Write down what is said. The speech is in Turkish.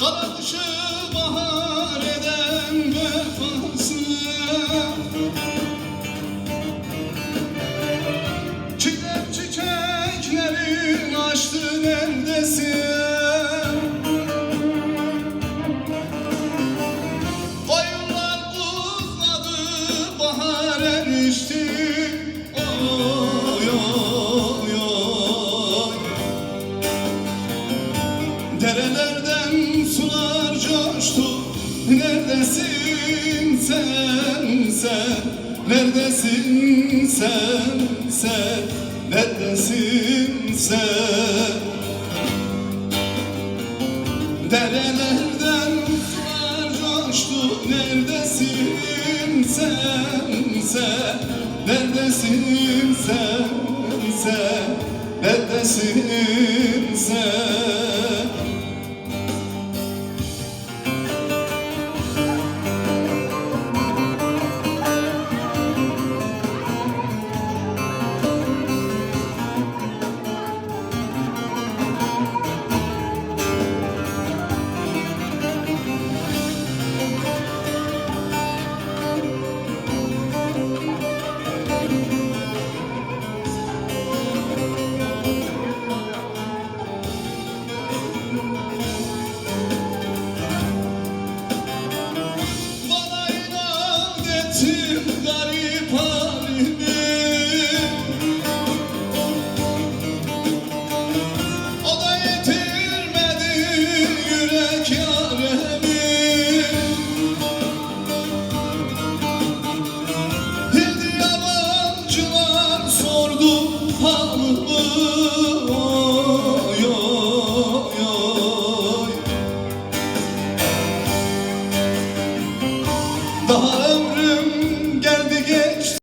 Kara kışı bahar eden vefasına Çiğdem çiçeklerin açtı neredesin Koyunlar buzladı bahar erişti Oy. Derelerden coştu Neredesin sen sen? Neredesin sen sen? Neredesin sen? Derelerden sular coştu. Neredesin sen sen? Neredesin sen sen? Neredesin sen ettin garip halimi O da yürek yaremi Hildi yabancılar sordu halımı Daha